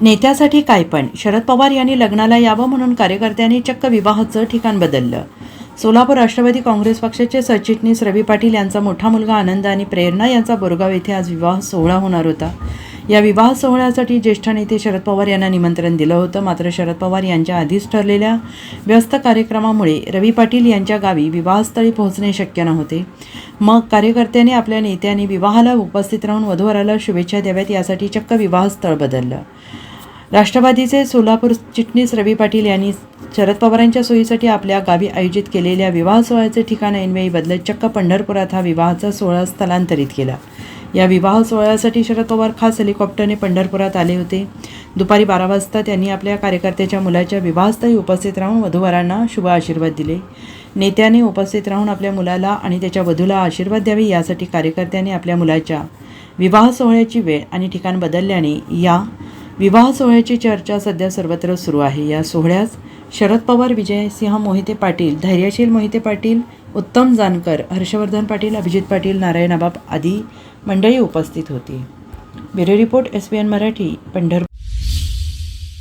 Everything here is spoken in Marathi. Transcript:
नेत्यासाठी काय पण. शरद पवार यांनी लग्नाला यावं म्हणून कार्यकर्त्यांनी चक्क विवाहाचं ठिकाण बदललं. सोलापूर राष्ट्रवादी काँग्रेस पक्षाचे सरचिटणीस रवी पाटील यांचा मोठा मुलगा आनंद आणि प्रेरणा यांचा बोरगाव येथे आज विवाह सोहळा होणार होता. या विवाह सोहळ्यासाठी ज्येष्ठ नेते शरद पवार यांना निमंत्रण दिलं होतं. मात्र शरद पवार यांच्या आधीच ठरलेल्या व्यस्त कार्यक्रमामुळे रवी पाटील यांच्या गावी विवाहस्थळी पोहोचणे शक्य नव्हते. मग कार्यकर्त्यांनी आपल्या नेत्यांनी विवाहाला उपस्थित राहून वधूवराला शुभेच्छा द्याव्यात यासाठी चक्क विवाहस्थळ बदललं. राष्ट्रवादीचे सोलापूर चिटणीस रवी पाटील यांनी शरद पवारांच्या सोयीसाठी आपल्या गावी आयोजित केलेल्या विवाह सोहळ्याचे ठिकाण ऐनवेळी बदलत चक्क पंढरपुरात हा विवाहाचा सोहळा स्थलांतरित केला. या विवाह सोहळ्यासाठी शरद पवार खास हेलिकॉप्टरने पंढरपुरात आले होते. दुपारी बारा वाजता त्यांनी आपल्या कार्यकर्त्याच्या मुलाच्या विवाहस्थळी उपस्थित राहून वधूवरांना शुभ आशीर्वाद दिले. नेत्याने उपस्थित राहून आपल्या मुलाला आणि त्याच्या वधूला आशीर्वाद द्यावे यासाठी कार्यकर्त्यांनी आपल्या मुलाच्या विवाह सोहळ्याची वेळ आणि ठिकाण बदलल्याने या विवाह सोहळ्याची चर्चा सध्या सर्वत्र सुरू आहे. या सोहळ्यास शरद पवार विजयसिंह मोहिते पाटील धैर्यशील मोहिते पाटील उत्तम जानकर हर्षवर्धन पाटील अभिजित पाटील नारायण आबाब आदी मंडळी उपस्थित होती. Bureau report S B N Marathi Pandharpur.